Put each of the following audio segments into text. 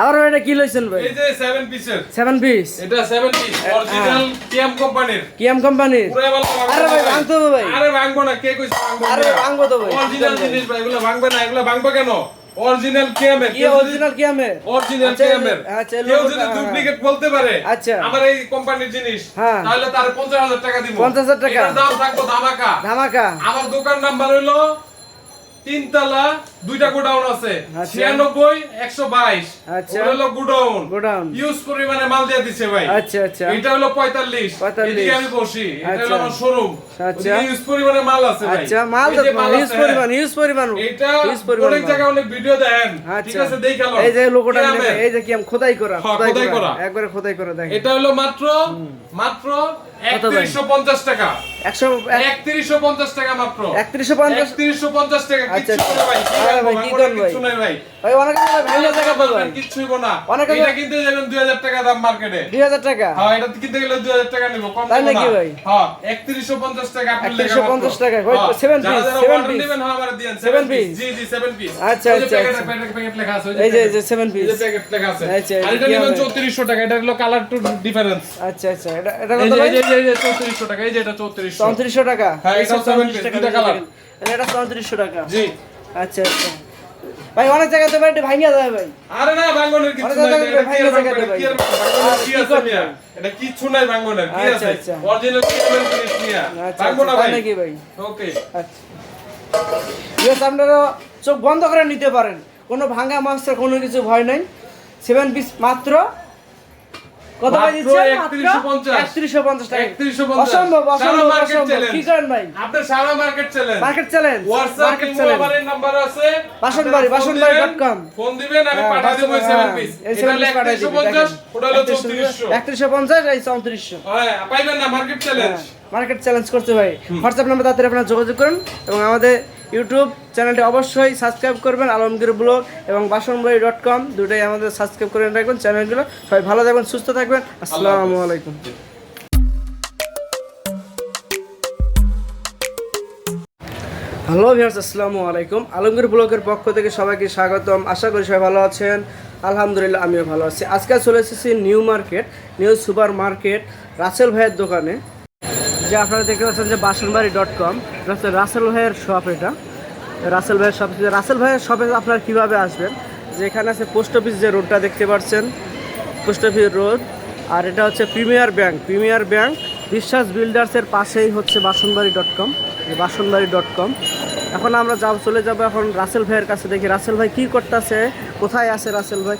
আবার এটা কি লইছেন ভাই? এই যে 7 পিসের সেভেন পিস এটা 7 পিস অরিজিনাল কিয়াম কোম্পানির কিয়াম কোম্পানির পুরো ভালো আরে ভাই ভাঙতে ভাই। আরে ভাঙবো না কে কইছে ভাঙবো? আরে ভাঙবো তো ভাই। অরিজিনাল জিনিস ভাই এগুলো ভাঙবে না এগুলো ভাঙবো কেন? অরিজিনাল কিয়ামের কি অরিজিনাল কিয়ামের অরিজিনাল আচ্ছা, কিয়ামের আচ্ছা, কেউ যদি হ্যাঁ, ডুপ্লিকেট বলতে পারে আচ্ছা। আমার এই কোম্পানির জিনিস হ্যাঁ। তাহলে তার 50000 টাকা দিব। 50,000 টাকা? দাম থাকব ধামাকা। ধামাকা। আমার দোকান নাম্বার হইল তিনতলা দুইটা গোডাউন আছে। আচ্ছা। ছিয়ানব্বই একশো বাইশ। আচ্ছা। হলো গোডাউন। গোডাউন। ইউজ পরিমাণে মাল দিয়ে দিছে ভাই। আচ্ছা আচ্ছা। এটা হলো পঁয়তাল্লিশ। 45 এদিকে আমি বসি। এটা আচ্ছা। হলো আমার শোরুম আচ্ছা। ইউজ পরিমাণে মাল আছে ভাই। আচ্ছা মাল ইউজ পরিমাণ। ইউজ পরিমাণ। এটা অনেক জায়গায় অনেক ভিডিও দেন। ঠিক আচ্ছা। আছে দেখাল এই যে লোগোটা এই যে কিয়াম খোদাই করা হ্যাঁ, খোদাই করা। একবারে খোদাই করা দেখেন। এটা হলো মাত্র মাত্র ভাই? একত্রিশশো পঞ্চাশ টাকা একশো একত্রিশশো পঞ্চাশ টাকা মাত্র একত্রিশশো পঞ্চাশ একত্রিশশো পঞ্চাশ টাকা আচ্ছা, কিচ্ছু আচ্ছা। ভাই কি আরে ভাই, রাখব? কি ভাঙবো না, করেন ভাই? কিচ্ছু নাই ভাই ভাই অনেক ভাইয়া টাকা পাবেন কিচ্ছু না এটা কিনতে যাবেন দুই হাজার টাকা দাম মার্কেটে দুই হাজার টাকা হ্যাঁ এটা কিনতে গেলে দুই হাজার টাকা নিব কম তাই নাকি ভাই? হ্যাঁ একত্রিশশো পঞ্চাশ টাকা আপনি লেখা 3150 টাকা, হ্যাঁ। নেবেন, হ্যাঁ, আমার। জি, জি। আচ্ছা, আচ্ছা, আচ্ছা। লেখা আছে, এই যে এই যে এই যে লেখা আছে। আচ্ছা, আর এটা এটা নেবেন 3400 টাকা, এটা হলো colour to difference। আচ্ছা আচ্ছা এটা এটা কত ভাই এই যে- এই যে 3400 টাকা, এই যে এটা 3400 চৌত্রিশশো টাকা হ্যাঁ, এই 7 চৌত্রিশ piece, টাকা দুইটা colour। দেখেন। এটা চৌত্রিশশো টাকা জি। আচ্ছা আচ্ছা ভাই অনেক জায়গাতে ভাই এটা ভাঙিয়া যায় ভাই আরে না, অনেক নাই, এটা কি আর আছে মিয়া? এটা কিচ্ছু নাই ভাঙ্গনের, কি আছে? জিনিস মিয়া। আচ্ছা ভাঙবো না ভাই। নাকি ভাই. আচ্ছা ইয়েস আপনারা চোখ বন্ধ করে নিতে পারেন কোনো ভাঙা মাছটা কোনো কিছু ভয় নাই সেভেন পিস মাত্র কত ভাই দিচ্ছেন 3150 টাকা। 3150 অসম্ভব অসম্ভব অসম্ভব। কি করেন ভাই? আপনার সারা market challenge market challenge WhatsApp market challenge number আছে। বাসনবাড়ি, ফোন বাসনবাড়ি দিবেন, dot ফোন দিবেন আমি হ্যাঁ, পাঠিয়ে দেব বাসন- 7 হ্যাঁ, পিস এটা seven হলো piece পাঠিয়ে দিবি, 150 দেখেন। ওটা হলো 3400 একত্রিশশো পঞ্চাশ এই চৌত্রিশশো। হ্যাঁ পাইবেন না মার্কেট চ্যালেঞ্জ মার্কেট চ্যালেঞ্জ করতে ভাই। হোয়াটসঅ্যাপ নাম্বার তাড়াতাড়ি আপনারা যোগাযোগ করুন এবং আমাদের ইউটিউব চ্যানেলটি অবশ্যই সাবস্ক্রাইব করবেন আলমগীর ব্লগ এবং বাসনবাড়ি ডট কম দুটাই আমাদের সাবস্ক্রাইব করে রাখবেন চ্যানেলগুলো। সবাই ভালো থাকবেন সুস্থ থাকবেন আসসালামু আলাইকুম। হ্যালো ভিউয়ার্স আসসালামু আলাইকুম। আলমগীর ব্লগের পক্ষ থেকে সবাইকে স্বাগতম। আশা করি সবাই ভালো আছেন। আলহামদুলিল্লাহ আমিও ভালো আছি। আজকে চলে এসেছি new market new supermarket Rasel ভাইয়ের দোকানে। যে আপনারা দেখতে পাচ্ছেন যে বাসনবাড়ি ডট কম এটা হচ্ছে রাসেল ভাইয়ের শপ এটা। রাসেল ভাইয়ের শপ রাসেল ভাইয়ের শপে আপনারা কীভাবে আসবেন? যে এখানে আছে পোস্ট অফিস যে রোডটা দেখতে পাচ্ছেন পোস্ট অফিস রোড আর এটা হচ্ছে প্রিমিয়ার ব্যাংক প্রিমিয়ার ব্যাংক বিশ্বাস বিল্ডার্সের পাশেই হচ্ছে বাসনবাড়ি ডট কম বাসনবাড়ি ডট কম এখন আমরা যাব, চলে যাব এখন রাসেল ভাইয়ের কাছে দেখি, রাসেল ভাই কী করতেছে? কোথায় আছে রাসেল ভাই?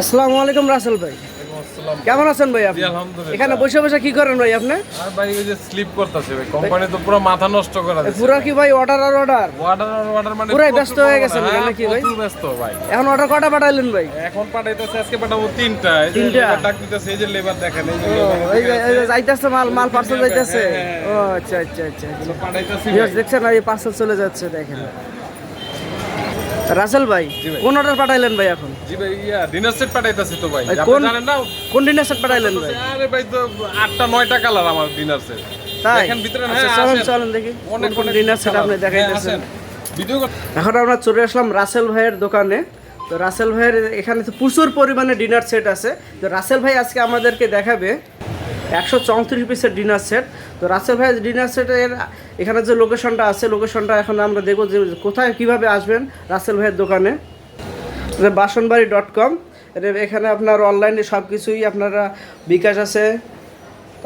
আসসালামু আলাইকুম রাসেল ভাই। কেমন আছেন ভাই আপনি? আলহামদুলিল্লাহ। এখানে বসে বসে কি করেন ভাই আপনি? আর ভাই ওই যে স্লিপ করতেছে ভাই কোম্পানি তো পুরো মাথা নষ্ট করে দিচ্ছে পুরো কি ভাই অর্ডার আর অর্ডার ওয়াটার ওয়াটার মানে পুরাই প্রচুর ব্যস্ত হয়ে গেছে গেছেন হ্যাঁ, নাকি ভাই? প্রচুর ব্যস্ত ভাই। এখন অর্ডার কটা পাঠাইলেন ভাই? এখন পাঠাইতেছে আজকে পাঠাবো তিনটা। এই যে তিনটা? ডাক দিতেছে এই যে লেবার দেখেন এই যে যাইতেছে মাল মাল পার্সেল যাইতেছে। হ্যাঁ, ও আচ্ছা আচ্ছা আচ্ছা আচ্ছা। পাঠাইতেছি দেখছেন এই পার্সেল চলে যাচ্ছে দেখেন। রাসেল ভাই কোন অর্ডার পাঠাইলেন ভাই এখন? জি ভাই ইয়া ডিনার সেট পাঠাইতেছে তো ভাই। আপনি জানেন না? কোন ডিনার সেট পাঠাইলেন ভাই? আরে ভাই তো আটটা নয়টা কালার আমার ডিনার সেট তাই? দেখেন ভিতরে আচ্ছা, হ্যাঁ চলেন আসেন। চলেন দেখি। অনেক কোন ডিনার সেট আপনি হ্যাঁ, দেখাইতেছেন। ভিডিও এখন আমরা চলে আসলাম রাসেল ভাইয়ের দোকানে। তো রাসেল ভাইয়ের এখানে তো প্রচুর পরিমাণে ডিনার সেট আছে। তো রাসেল ভাই আজকে আমাদেরকে দেখাবে একশো চৌত্রিশ পিসের ডিনার সেট তো রাসেল ভাইয়ের ডিনার সেটের এখানে যে লোকেশনটা আছে লোকেশনটা এখন আমরা দেখব যে কোথায় কীভাবে আসবেন রাসেল ভাইয়ের দোকানে। বাসনবাড়ি ডট কম এখানে আপনার অনলাইনে সব কিছুই আপনারা বিকাশ আছে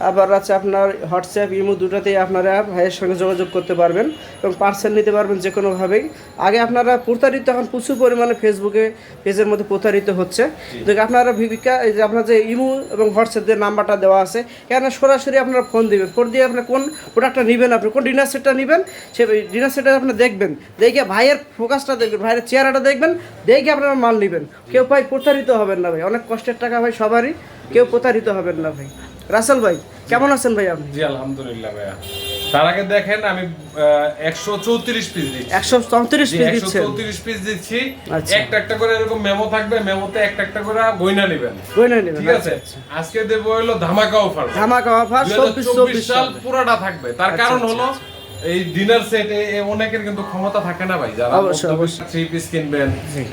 আবার আছে আপনার হোয়াটসঅ্যাপ ইমো দুটাতেই আপনারা ভাইয়ের সঙ্গে যোগাযোগ করতে পারবেন এবং পার্সেল নিতে পারবেন যে কোনোভাবেই আগে আপনারা প্রতারিত এখন প্রচুর পরিমাণে ফেসবুকে পেজের মধ্যে প্রতারিত হচ্ছে। তো আপনারা ভিবিকা এই যে আপনার যে ইমো এবং হোয়াটসঅ্যাপ যে নাম্বারটা দেওয়া আছে কেন সরাসরি আপনারা ফোন দিবেন। ফোন দিয়ে আপনার কোন প্রোডাক্টটা নেবেন আপনি কোন ডিনার সেটটা নেবেন সে ডিনার সেটটা আপনি দেখবেন। দেখে ভাইয়ের ফোকাসটা দেখবেন ভাইয়ের চেহারাটা দেখবেন দেখে আপনারা মাল নেবেন। কেউ ভাই প্রতারিত হবেন না ভাই অনেক কষ্টের টাকা ভাই সবারই কেউ প্রতারিত হবেন না ভাই। রাসেল ভাই কেমন আছেন ভাই আপনি? জি আলহামদুলিল্লাহ ভাইয়া। তার আগে দেখেন আমি একশো চৌত্রিশ পিস দিচ্ছি। একশো চৌত্রিশ পিস দিচ্ছেন? চৌত্রিশ পিস দিচ্ছি। আচ্ছা। একটা একটা করে এরকম মেমো থাকবে মেমোতে একটা একটা করে গয়না নেবেন। গয়না নেবেন ঠিক আছে? আজকে দেবো হলো ধামাকা অফার ধামাকা অফার চব্বিশ চব্বিশ সাল পুরোটা থাকবে। তার কারণ হলো এই ডিনার সেট অনেকের কিন্তু ক্ষমতা থাকে না ভাই। যারা অবশ্যই, থ্রি পিস কিনবেন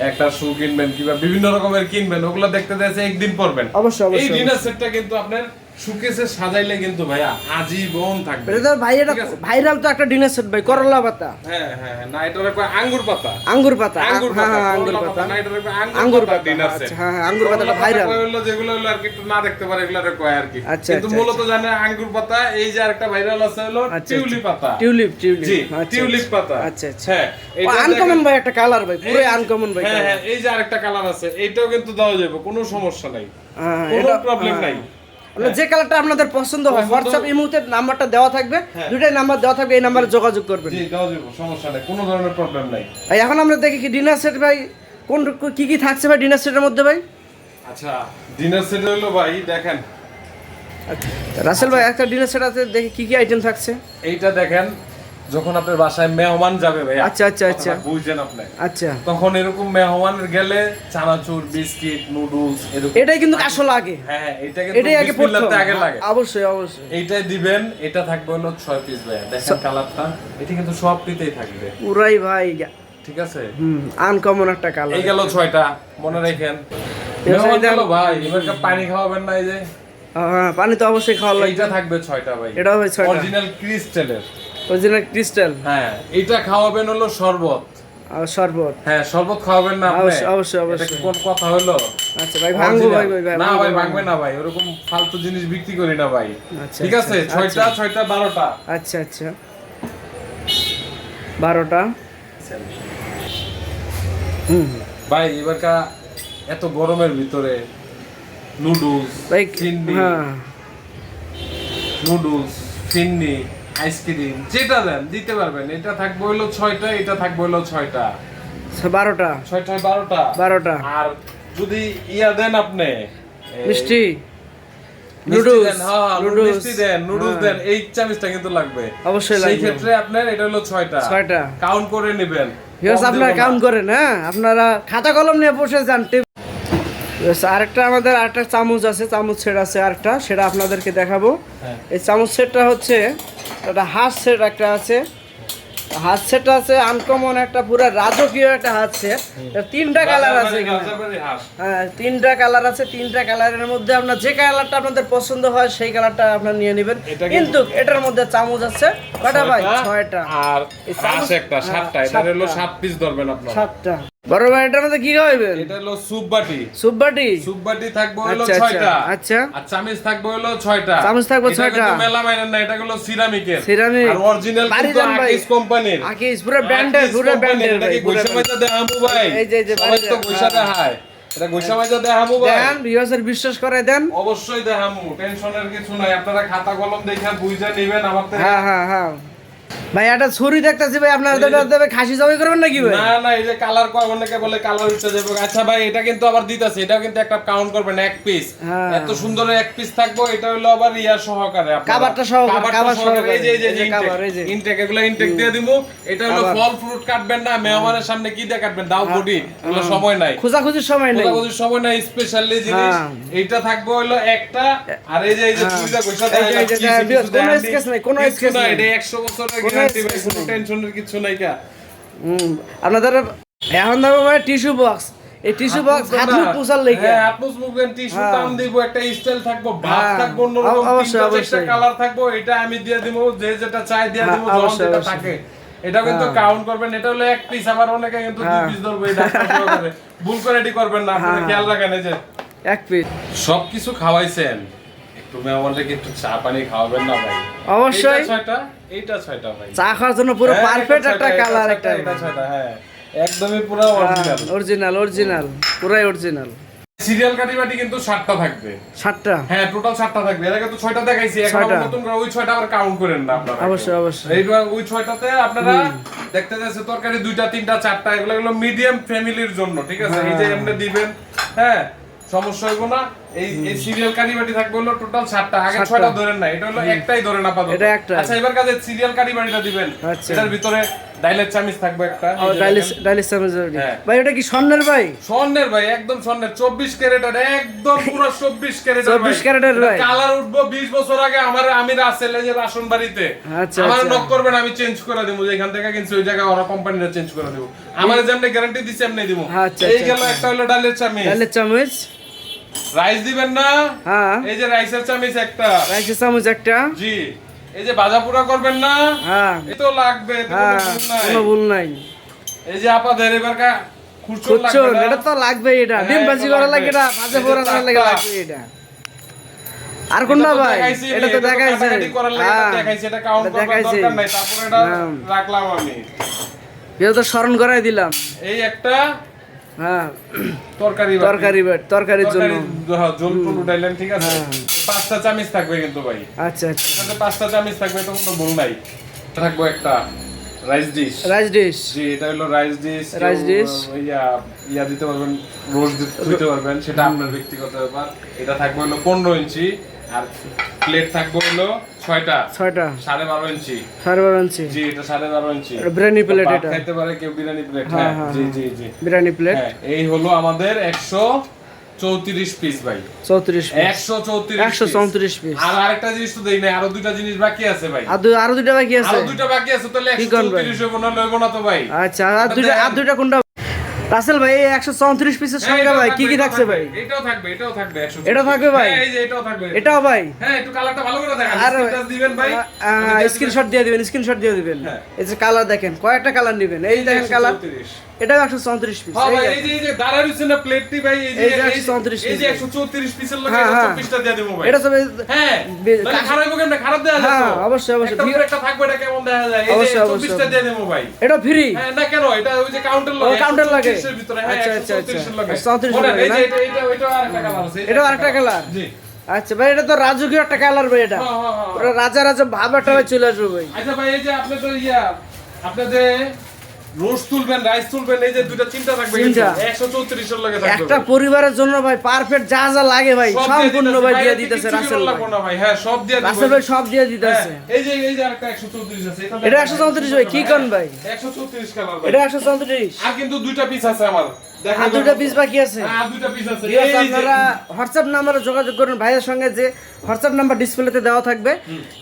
একটা শু কিনবেন কিংবা বিভিন্ন রকমের কিনবেন ওগুলো দেখতে যাচ্ছে একদিন পরবেন। অবশ্যই, অবশ্যই, এই ডিনার সেটটা কিন্তু আপনার সুকেসে সাজাইলে কিন্তু ভাইয়া আজীবন থাকবে। এটা ভাই এটা ভাইরাল তো একটা ডিনার সেট ভাই করলা পাতা। হ্যাঁ হ্যাঁ হ্যাঁ, না এটা রাখবে আঙ্গুর পাতা। আঙ্গুর পাতা আঙ্গুর হ্যাঁ পাতা হ্যাঁ আঙ্গুর পাতা না এটা রাখবে আঙ্গুর আঙ্গুর পাতা, পাতা ডিনার সেট আচ্ছা, হ্যাঁ, হ্যাঁ, আঙ্গুর পাতাটা viral। হলো যেগুলো হলো আর কি একটু না দেখতে পারে এগুলো কয় আর কি। আচ্ছা, কিন্তু আচ্ছা, মূলত জানে আঙ্গুর পাতা এই যে আরেকটা ভাইরাল আছে হলো টিউলিপ পাতা। Tulip tulip. জি টিউলিপ। পাতা। আচ্ছা আচ্ছা। হ্যাঁ এটা আনকমন ভাই একটা কালার ভাই পুরো আনকমন ভাই হ্যাঁ হ্যাঁ এই যে আরেকটা কালার আছে এইটাও কিন্তু দেওয়া যাবে কোনো সমস্যা নাই। হ্যাঁ, কোনো প্রবলেম হ্যাঁ। নাই। যে কালারটা আপনাদের পছন্দ হয় হোয়াটসঅ্যাপ এই মুহূর্তে নাম্বারটা দেওয়া থাকবে। হ্যাঁ। দুইটাই নাম্বার দেওয়া থাকবে এই নাম্বারে যোগাযোগ করবেন। সমস্যা নাই কোনো ধরনের প্রবলেম নাই। এখন আমরা দেখি কি ডিনার সেট ভাই কোন কি কি থাকছে ভাই ডিনার সেটের মধ্যে ভাই? আচ্ছা ডিনার সেট হলো ভাই দেখেন। রাসেল ভাই একটা ডিনার সেট আছে দেখি কি কি আইটেম থাকছে। এইটা দেখেন যখন আপনার বাসায় মেহমান যাবে ভাই আচ্ছা, আচ্ছা, আচ্ছা। বুঝছেন আপনি। আচ্ছা। তখন এরকম মেহমান গেলে চানাচুর বিস্কিট নুডলস এরকম। এটাই কিন্তু আসল আগে। হ্যাঁ এটা কিন্তু এটাই আগে বিসমিল্লাহতে আগে লাগে। অবশ্যই অবশ্যই। এইটাই দিবেন এটা থাকবে হলো ছয় পিস ভাই দেখেন কালারটা এটা কিন্তু সব পিতেই থাকবে। পুরাই ভাই ঠিক আছে? হুম আনকমন একটা কালার এই গেল ছয়টা মনে রাখেন। মেহমান গেল ভাই এবার পানি খাওয়াবেন না এই যে? হ্যাঁ পানি তো অবশ্যই খাওয়া লাগবে। এইটা থাকবে ছয়টা ভাই। এটা ভাই ছয়টা। অরিজিনাল ক্রিস্টালের অরিজিনাল ক্রিস্টাল হ্যাঁ এইটা খাওয়াবেন হলো শরবত। আর শরবত? হ্যাঁ শরবত খাওয়াবেন না আপনি। অবশ্যই, অবশ্যই, এটা কোন কথা হলো? আচ্ছা ভাই ভাঙবো ভাই ভাই না ভাই ভাঙবে না ভাই ওরকম ফালতু জিনিস বিক্রি করি না ভাই। আচ্ছা, ঠিক আছে? আচ্ছা, ছয়টা ছয়টা বারোটা। আচ্ছা আচ্ছা। বারোটা। হুম। ভাই এবারকা এত গরমের ভিতরে নুডলস ভাই ফিন্নি হ্যাঁ। নুডলস ফিন্নি আইসক্রিম যেটা দেন দিতে পারবেন। এটা থাকবে হলো ছয়টা এটা থাকবে হলো ছয়টা। বারোটা। ছয়টা বারোটা। বারোটা। আর যদি ইয়া দেন আপনি মিষ্টি। নুডলস। হ্যাঁ, হ্যাঁ, নুডলস মিষ্টি দেন নুডলস দেন এই চামিচটা কিন্তু লাগবে। অবশ্যই সেই ক্ষেত্রে আপনার এটা হলো ছয়টা। ছয়টা। কাউন্ট করে নেবেন। কম আপনারা কাউন্ট করেন হ্যাঁ? আপনারা খাতা কলম নিয়ে বসে যান আরেকটা আমাদের আরেকটা চামচ আছে চামচ সেট আছে আরেকটা সেটা আপনাদেরকে দেখাবো। হ্যাঁ। এই চামচ সেটটা হচ্ছে একটা হাত সেট একটা আছে। হাত সেট আছে আনকমন একটা পুরো রাজকীয় একটা হাত সেট। তিনটা কালার আছে। হ্যাঁ তিনটা কালার আছে তিনটা কালারের মধ্যে আপনার যে কালারটা আপনাদের পছন্দ হয় সেই কালারটা আপনার নিয়ে নেবেন। কিন্তু- এটার মধ্যে চামচ আছে। কটা ভাই? ছয়টা আর একটা হ্যাঁ, সাতটা এটা হলো সাত পিস ধরবেন আপনার। সাতটা। বড় ভাই এটার মধ্যে কি খাওয়াবেন এটা হলো সুপ বাটি। সুপ বাটি? সুপ বাটি থাকবে হলো আচ্ছা, আচ্ছা, আচ্ছা। আর চামিচ থাকবে হলো চামচ থাকবে। মেলা মাইনের না এটা হলো সিরামিকের সিরামিক। আর অরিজিনাল কিন্তু ভাই। আকিস কোম্পানির। আকিস পুরো ব্র্যান্ডের পুরো ব্র্যান্ডের এটা কি ভাই পুরো গোইসা মাইজা দেখামু ভাই। এই যে, যে, বাড়ি তো। দেখায়। এটা গোইসা মাইজা দেখামু ভাই। দেন ভিউয়ার্সের বিশ্বাস করে দেন। অবশ্যই দেখামু টেনশনের কিছু নাই। আপনারা খাতা কলম দেখে বুঝে নেবেন আমার হ্যাঁ হ্যাঁ হ্যাঁ। ভাই একটা ছুরি দেখতেছি ভাই আপনারা দেবে দেবে খাসি জবাই করবেন নাকি ভাই? না না এই যে কালার কয় অনেকে বলে কালার উঠতে যাবে। আচ্ছা ভাই এটা কিন্তু আবার দিতেছে এটাও কিন্তু একটা কাউন্ট করবেন এক পিস হ্যাঁ। এত সুন্দর এক পিস থাকব এটা হলো আবার ইয়া সহকারে। কাবারটা সহকারে, কাবার সহকারে, এই যে এই যে কাবার, এই যে। ইনটেক এগুলো ইনটেক দিয়ে দিমু এটা হলো ফল ফ্রুট কাটবেন না মেহমানের সামনে কি দিয়ে কাটবেন? দাও বডি এগুলো সময় নাই। খোঁজাখুঁজির সময় নেই। খোঁজাখুঁজির সময় নাই স্পেশালি জিনিস। হ্যাঁ। এইটা থাকব হলো একটা আর এই যে এই যে এই যে, দেয়? কোনো স্কেচ নাই, কোনো স্কেচ নাই। এটা 100 বছরের টেনশনের কিছু নাই কা হুম, আপনাদের এখন ভাই টিস্যু বক্স এই টিস্যু বক্স হাত মুখ লেগে হ্যাঁ হাত মুখ মুখবেন টিস্যু হ্যাঁ। দাম দিব একটা স্টাইল থাকব হ্যাঁ। থাকব অন্যরকম অব- অবশ্যই, অবশ্যই। কালার থাকব এটা আমি দিয়ে দিব যে যেটা চাই দিয়ে হ্যাঁ, দিব যখন যেটা থাকে এটা কিন্তু হ্যাঁ। কাউন্ট করবেন এটা হলো এক পিস আবার অনেকে কিন্তু দুই হ্যাঁ। পিস ধরবে এটা ভুল করে এটি করবেন না আপনারা হ্যাঁ। খেয়াল রাখেন এই যে এক পিস সবকিছু খাওয়াইছেন একটু মেহমানকে একটু চা পানি খাওয়াবেন না ভাই? অবশ্যই। ছয়টা এইটা ছয়টা ভাই। চা খাওয়ার জন্য পুরো হ্যাঁ, পারফেক্ট একটা কালার একটা এটা ছয়টা, হ্যাঁ। একদমই পুরো অরিজিনাল অরিজিনাল অরিজিনাল পুরাই অরিজিনাল সিরিয়াল কাটি বাটি কিন্তু সাতটা থাকবে। সাতটা? হ্যাঁ টোটাল সাতটা থাকবে। এর আগে তো ছয়টা দেখাইছি এখন নতুন করে ওই ছয়টা আবার কাউন্ট করেন না আপনারা। অবশ্যই, অবশ্যই। এইবার ওই ছয়টাতে আপনারা দেখতে যাচ্ছে তরকারি দুইটা তিনটা চারটা এগুলো এগুলো মিডিয়াম ফ্যামিলির জন্য ঠিক আছে? এই যে এমনি দিবেন হ্যাঁ? সমস্যা হইব না। এই এই সিরিয়াল কারিবাটি থাকবে হলো টোটাল সাতটা। আগে ছয়টা ধরেন না এটা হলো একটাই ধরেন আপাতত। এটা একটা। আচ্ছা এবার কাজে সিরিয়াল কারিবাটিটা দিবেন। আচ্ছা। এটার ভিতরে ডাইলের চামিচ থাকবে একটা। ও এই যে ডাইলিস দেখেন। ডাইলিস চামচ হ্যাঁ। ভাই এটা কি স্বর্ণের ভাই? স্বর্ণের ভাই একদম স্বর্ণের। চব্বিশ ক্যারেটের একদম পুরো চব্বিশ ক্যারেটের 24 ক্যারেটের ভাই। কালার উঠবো বিশ বছর আগে আমার আমি রাসেল যে রাশন বাড়িতে। আচ্ছা, আমার। নক করবেন আমি চেঞ্জ করে দেবো। যেখান থেকে কিনছি ওই জায়গায় ওরা কোম্পানিটা চেঞ্জ করে দেবো। আমার যেমনি গ্যারান্টি দিচ্ছে এমনি দিব। এই গেল একটা হলো ডালের চামিচ। ডাইলের চামচ। রাইস দিবেন না? হ্যাঁ। এই যে রাইসের চামিচ একটা। রাইসের চামচ একটা। জি। এই যে ভাজা পোড়া করবেন না? হ্যাঁ। এ তো লাগবে কোনো হ্যাঁ ভুল নাই। কোনো ভুল নাই। এই যে এবার কা খুচুর খুচুর এটা তো লাগবে এটা। ডিম ভাজি করা লাগে এটা ভাজা পোড়া করা লাগে লাগবে এটা। আর কোনটা ভাই? এটা তো দেখাইছে। হ্যাঁ। দেখাইছি, এটা count এটা দেখাইছে। দরকার নাই, তারপরে এটা হ্যাঁ। রাখলাম আমি। এটা তো স্মরণ করাই দিলাম। এই একটা হ্যাঁ। তরকারি তরকারি তরকারির জন্য। তরকারি, হ্যাঁ, উঠাইলেন, ঠিক আছে? হ্যাঁ। পাঁচটা চামিচ থাকবে কিন্তু ভাই। আচ্ছা আচ্ছা। পাঁচটা চামিচ থাকবে তো কোনো ভুল নাই। থাকব একটা রাইস ডিশ। Rice dish. জি এটা হলো রাইস ডিশ। ইয়া ইয়া দিতে পারবেন রোজ দিতে পারবেন সেটা আপনার ব্যক্তিগত ব্যাপার। এটা থাকবে হলো পনেরো ইঞ্চি। আর প্লেট থাকবে হলো ছয়টা। ছয়টা। সাড়ে বারো ইঞ্চি। সাড়ে বারো ইঞ্চি। জি এটা সাড়ে বারো ইঞ্চি। বিরিয়ানি প্লেট এটা। খাইতে পারে কেউ বিরিয়ানি প্লেট হ্যাঁ, হ্যাঁ হ্যাঁ, জি জি জি। বিরিয়ানি প্লেট হ্যাঁ এই হলো আমাদের একশো চৌত্রিশ পিস ভাই। চৌত্রিশ একশো চৌত্রিশ একশো চৌত্রিশ পিস আর আরেকটা জিনিস তো দেই নাই আরও দুইটা জিনিস বাকি আছে ভাই। আর দুই আরও দুইটা বাকি আছে। আরও দুইটা বাকি আছে তাহলে একশো চৌত্রিশ হইব না লইব না তো ভাই। আচ্ছা আর দুইটা আর দুইটা কোনটা রাসেল ভাই এই একশো চৌত্রিশ পিসের হ্যাঁ, সঙ্গে ভাই কি কি থাকছে ভাই? এটাও থাকবে এটাও থাকবে 134 এটাও থাকবে ভাই? হ্যাঁ, এই যে এটাও থাকবে। এটাও ভাই? হ্যাঁ একটু কালারটা ভালো করে দেখান আর দিবেন ভাই। স্ক্রিনশট দিয়ে দিবেন স্ক্রিনশট দিয়ে দিবেন। হ্যাঁ। এই যে কালার দেখেন কয়েকটা কালার নেবেন। এই দেখেন কালার 134 এটাও একশো চৌত্রিশ পিস ভাই এই যে এই যে দাঁড়ায় রয়েছে না প্লেটটি ভাই এই যে এই যে এই যে- 134 এই যে piece 134 পিসের হ্যাঁ। 24টা দিয়ে দেবো ভাই। এটা সব হ্যাঁ খারাপ হবে কেমনে? খারাপ দেয়া যায় হ্যাঁ, অবশ্যই, অবশ্যই। একটা একটা থাকবে এটা কেমন দেখা যায়? এই যে অবশ্যই, 24টা অবশ্যই। দিয়ে দেবো ভাই। এটা ফ্রি হ্যাঁ না কেন? এটা ওই যে কাউন্টার লাগে counter লাগে। 134 এর ভিতরে হ্যাঁ আচ্ছা, আচ্ছা, আচ্ছা। লাগে। 134 ওটা, লাগে এই না? যে এটা এটা আরেকটা কালার আছে এটাও আরেকটা কালার জি। আচ্ছা ভাই এটা তো রাজকীয় একটা কালার ভাই এটা। হ্যাঁ, হ্যাঁ, হ্যাঁ। পুরো রাজা রাজা ভাব একটা চলে আসবে ভাই। আচ্ছা ভাই এই যে আপনি তো ইয়া আপনি যে তুলবেন রাইস তুলবেন এই যে দুইটা চিন্তা থাকবে কিন্তু 134 এর লাগে থাকবে একটা পরিবারের জন্য ভাই পারফেক্ট যা যা লাগে ভাই সব দিয়ে সম্পূর্ণ ভাই দিয়ে দিতেছে রাসেল ভাই। না ভাই হ্যাঁ সব দিয়ে রাসেল ভাই সব দিয়ে দিতেছে। হ্যাঁ, এই যে এই যে আরেকটা 134 আছে এটা 134 ভাই কি কোন ভাই? 134 কালার ভাই এটা একশো চৌত্রিশ। আর কিন্তু দুইটা পিস আছে আমার। আর দুইটা পিস বাকি আছে। হ্যাঁ, আপনারা হোয়াটসঅ্যাপ নাম্বারে যোগাযোগ করুন ভাইয়ের সঙ্গে যে হোয়াটসঅ্যাপ নাম্বার ডিসপ্লেতে দেওয়া থাকবে।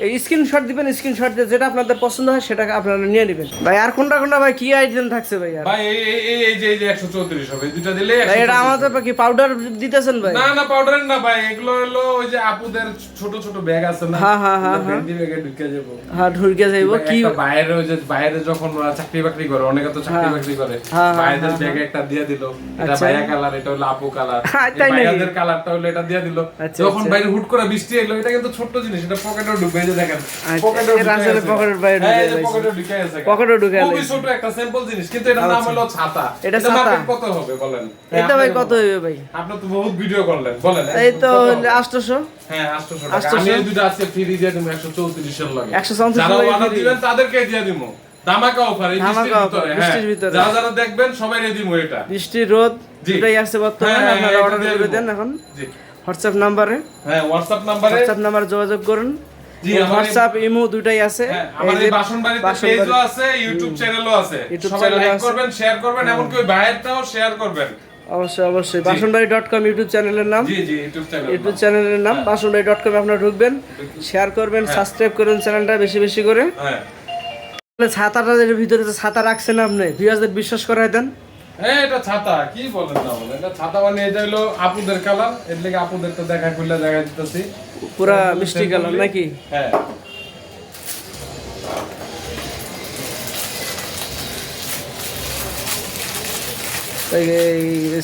এই স্ক্রিনশট দিবেন স্ক্রিনশট দিয়ে যেটা আপনাদের পছন্দ হয় সেটা আপনারা নিয়ে নেবেন। ভাই আর কোনটা কোনটা ভাই? কি আইটেম থাকছে ভাই আর? ভাই এই এই- যে এই যে 134 হবে দুইটা দিলে ভাই এটা আমাদের কি পাউডার দিতেছেন ভাই? না না পাউডার না ভাই এগুলো হলো ওই যে আপুদের ছোট ছোট ব্যাগ আছে না হ্যাঁ, হ্যাঁ, হ্যাঁ, ভেন্ডি ব্যাগে ঢুকে যাব। হ্যাঁ ঢুকে যাইব কি বাইরে ওই যে বাইরে যখন চাকরি বাকরি করে অনেকে তো চাকরি হ্যাঁ। বাকরি করে হ্যাঁ, হ্যাঁ, ব্যাগে একটা দিয়ে দিল। এটা আচ্ছা। ভাইয়া কালার এটা হলো আপু কালার তাই নাকি? ভাইয়াদের কালারটা হলো এটা দিয়ে দিল। যখন। বাইরে হুট করে বৃষ্টি এলো এটা কিন্তু ছোট্ট জিনিস এটা পকেটেও ঢুকে যে দেখেন। পকেটেও এটা পকেটের বাইরে ঢুকে এই যে গেছে। পকেটেও ঢুকে গেছে পকেটেও ঢুকে খুবই ছোট একটা সিম্পল জিনিস কিন্তু এটার নাম হলো ছাতা। এটা ছাতা। কত হবে বলেন? এটা ভাই কত হইবে ভাই? আপনি তো বহুত ভিডিও করলেন বলেন। এই তো কত হবে? আষ্টশো হ্যাঁ 800 টাকা। আমি এই দুটো আজকে ফ্রি দিয়ে দেবো 134 এর লাগে। 134 যারা লাগে দিবেন তাদেরকে দিয়ে দিমু। ধামাকা অফার এই বৃষ্টির ভিতরে হ্যাঁ। বৃষ্টির ভিতরে। যারা যারা দেখবেন সবাই দিমু এটা। বৃষ্টি রোদ। দুটাই আসছে বর্তমানে হ্যাঁ, হ্যাঁ, আপনারা অর্ডার করে দেন এখন। হোয়াটসঅ্যাপ নাম্বারে হ্যাঁ হোয়াটসঅ্যাপ নাম্বারে হোয়াটসঅ্যাপ নাম্বারে যোগাযোগ করুন। হোয়াটসঅ্যাপ ইমো দুটাই আছে। হ্যাঁ, বাসন বাড়িতে পেজও আছে ইউটিউব চ্যানেলও আছে। সবাই লাইক করবেন শেয়ার করবেন এমনকি ওই শেয়ার করবেন। অবশ্যই অবশ্যই। বাসনবাড়ি ডট কম ইউটিউব চ্যানেলের নাম। ইউটিউব চ্যানেলের নাম। বাসনবাড়ি ডট কমে আপনারা ঢুকবেন শেয়ার করবেন সাবস্ক্রাইব করবেন চ্যানেলটা বেশি বেশি করে। ছাতাটা এর ভিতরে তো ছাতা রাখছেন আপনি ভিউয়ারদের বিশ্বাস করাই দেন। হ্যাঁ এটা ছাতা কি বলেন না বলেন? এটা ছাতা মানে এটা হলো আপুদের কালারের লেগে আপুদের তো দেখা করলে দেখা দিতেছি। পুরা মিষ্টি কালার নাকি? হ্যাঁ।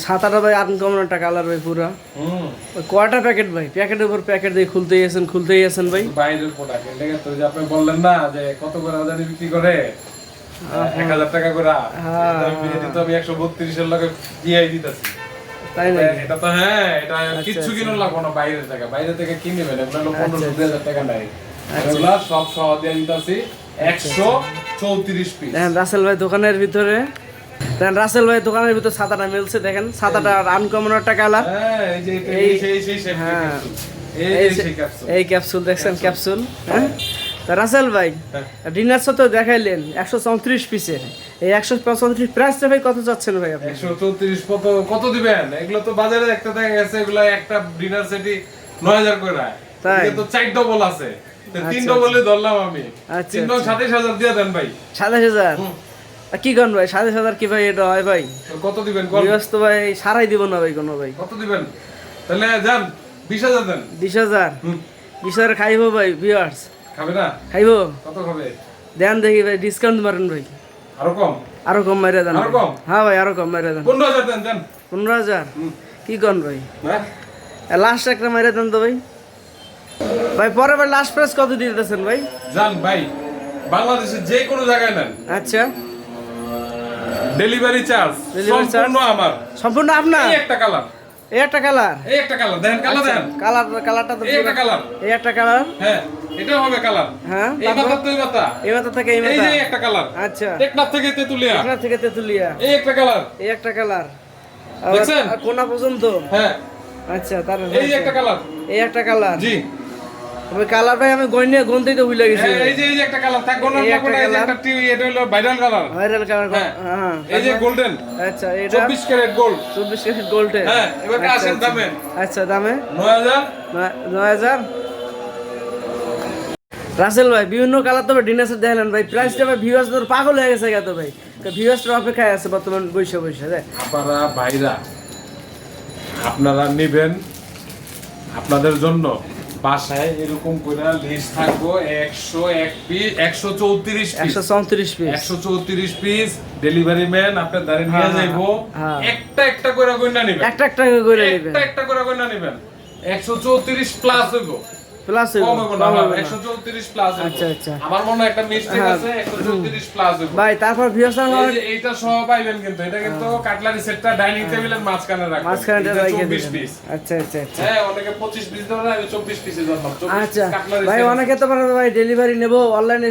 ছাতাটা ভাই আনকমন একটা কালার ভাই পুরা। কয়টা প্যাকেট ভাই? প্যাকেটের উপর প্যাকেট দিয়ে খুলতেই আছেন খুলতেই আছেন ভাই। বাইরের প্রোডাক্ট তো যে আপনি বললেন না যে কত করে হাজারে বিক্রি করে? এক হাজার টাকা করে। হ্যাঁ। আমি একশো বত্রিশের লগে দিয়ে দিতেছি। তাই নাকি? এটা তো হ্যাঁ এটা আচ্ছা, কিচ্ছু কিনো লাগবো না বাইরের বাইরে থেকে পনেরো আচ্ছা, দুই হাজার টাকা নাই। এগুলা সব সহ দিয়ে দিতেছি। একশো চৌত্রিশ পিস রাসেল ভাই দোকানের ভিতরে দেন রাসেল ভাই দোকানের ভিতর ছাতাটা মিলছে দেখেন ছাতাটা আনকমন একটা কালার হ্যাঁ। এই হ্যাঁ। ক্যাপসুল দেখছেন ক্যাপসুল হ্যাঁ? রাসেল ভাই হ্যাঁ। ডিনার তো দেখাইলেন একশো চৌত্রিশ পিসের এই একশো চৌত্রিশ প্রাইসটা ভাই কত চাচ্ছেন ভাই আপনি? একশো চৌত্রিশ কত কত দিবেন? এগুলো তো বাজারে একটা দেখা গেছে এগুলো একটা ডিনার সেটি নয় হাজার করে। তাই? তো চার ডবল আছে। তিন আচ্ছা, ডবলে ধরলাম আমি। আচ্ছা, তিন ডবল আচ্ছা। সাতাইশ হাজার দিয়ে দেন ভাই। সাতাশ হাজার? কি করেন ভাই? সাতাশ হাজার কি ভাই এটা হয় ভাই? কত দিবেন? ব্যস্ত ভাই সারাই দিব না ভাই কোনো ভাই। কত দিবেন? তাহলে যান বিশ হাজার দেন। বিশ হাজার। বিশ হাজার খাইবো ভাই ভিউয়ার্স খাবে না? খাইবো। কত খাবে দেন দেখি ভাই ডিসকাউন্ট মারেন ভাই। আরও কম? আরও কম দেন। আরও কম? হ্যাঁ ভাই আরও কম মারিয়ে দেন। পনেরো হাজার দেন দেন। পনেরো হাজার? কি করেন ভাই? হ্যাঁ? লাস্ট একটা মারিয়ে দেন তো ভাই। ভাই পরে ভাই লাস্ট প্রাইস কত দিতেছেন ভাই? যান ভাই বাংলাদেশের যে কোনো জায়গায় নেন। আচ্ছা। ডেলিভারি চার্জ সম্পূর্ণ আমার সম্পূর্ণ আপনার এই একটা কালার এই একটা কালার এই একটা কালার দেখেন কালার দেখেন কালার কালারটা তো এই একটা কালার এই একটা কালার হ্যাঁ এটাও হবে কালার হ্যাঁ এই মাথা তো এই মাথা এই মাথা থেকে এই এই যে একটা কালার আচ্ছা টেকনাফ থেকে তেতুলিয়া এখান থেকে তেতুলিয়া এই একটা কালার এই একটা কালার দেখছেন? কোনা পর্যন্ত হ্যাঁ আচ্ছা তার এই একটা কালার এই একটা কালার জি তবে কালার ভাই আমি গইনে গনতেই তো ভুলে গেছি। এই যে এই যে একটা কালার এই একটা কোনটা এই যে একটা টিভি এটা হলো ভাইরাল কালার ভাইরাল কালার হ্যাঁ। এই যে গোল্ডেন আচ্ছা এটা? 24 ক্যারেট গোল্ড চব্বিশ ক্যারেট গোল্ডে হ্যাঁ, এবার আসেন দামে। আচ্ছা দামে? 9000 নয়- নয় হাজার? রাসেল ভাই বিভিন্ন কালার তো ডিনার সেট দেখলেন ভাই। প্রাইসটা ভাই ভিউয়ার্স তোর পাগল হয়ে গেছে গেতো ভাই। ভিউয়ার্সটা অপেক্ষায় আছে বর্তমান বসে বসে হ্যাঁ। আপনারা ভাইরা আপনারা নেবেন আপনাদের জন্য বাসায় এরকম করে লিস্ট থাকব একশো এক পিস একশো চৌত্রিশ একশো চৌত্রিশ পিস একশো চৌত্রিশ পিস ডেলিভারি ম্যান আপনার দাঁড়িয়ে নিয়ে হ্যাঁ, যাইবো। হ্যাঁ। একটা একটা করে গয়না নেবেন। একটা একটা করে নেবেন একটা একটা করে গয়না নেবেন। একশো চৌত্রিশ প্লাস হইব। প্লাস চৌত্রিশ প্লাস আচ্ছা, আচ্ছা। আমার মনে একটা মিস্টেক হ্যাঁ। আছে প্লাস ভাই তারপর ভিউয়ার্স এইটা সহ পাইবেন কিন্তু এটা কিন্তু কাটলারি সেটটা ডাইনিং টেবিলের মাঝখানে রাখবেন। হ্যাঁ। মাঝখানে এটা 24 পিস আচ্ছা আচ্ছা আচ্ছা। হ্যাঁ অনেকে 25 পিস ধরে আমি 24 পিসে ধরলাম আচ্ছা। ভাই অনেকে তো ভাই ডেলিভারি নেব অনলাইনে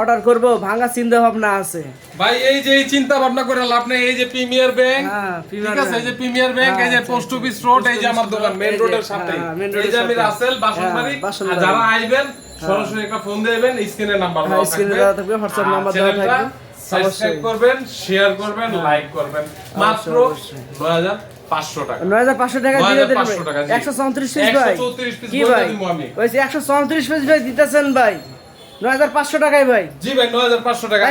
অর্ডার করব ভাঙা চিন্তা ভাবনা আছে। ভাই এই যে এই চিন্তা ভাবনা করে লাভ নেই এই যে প্রিমিয়ার ব্যাংক হ্যাঁ ঠিক আছে এই যে প্রিমিয়ার ব্যাংক এই যে পোস্ট অফিস রোড এই যে আমার দোকান মেইন রোডের সাথে হ্যাঁ, এই যে আমি রাসেল বাসনবাড়ি হ্যাঁ, যারা আইবেন সরাসরি একটা ফোন দিবেন নাম্বার হ্যাঁ, দেওয়া থাকবে। number দেওয়া থাকবে। সাবস্ক্রাইব করবেন শেয়ার করবেন লাইক করবেন। মাত্র অবশ্যই। 9500 টাকা। নয় হাজার পাঁচশো টাকা দিয়ে দেবেন 9500 টাকা, জি। একশো চৌত্রিশ পিস ভাই। 134 piece কি বলে ভাই? দিবো আমি। ওই একশো চৌত্রিশ পিস ভাই দিতেছেন ভাই। নয় হাজার পাঁচশো টাকায় ভাই। জি ভাই 9500 টাকা।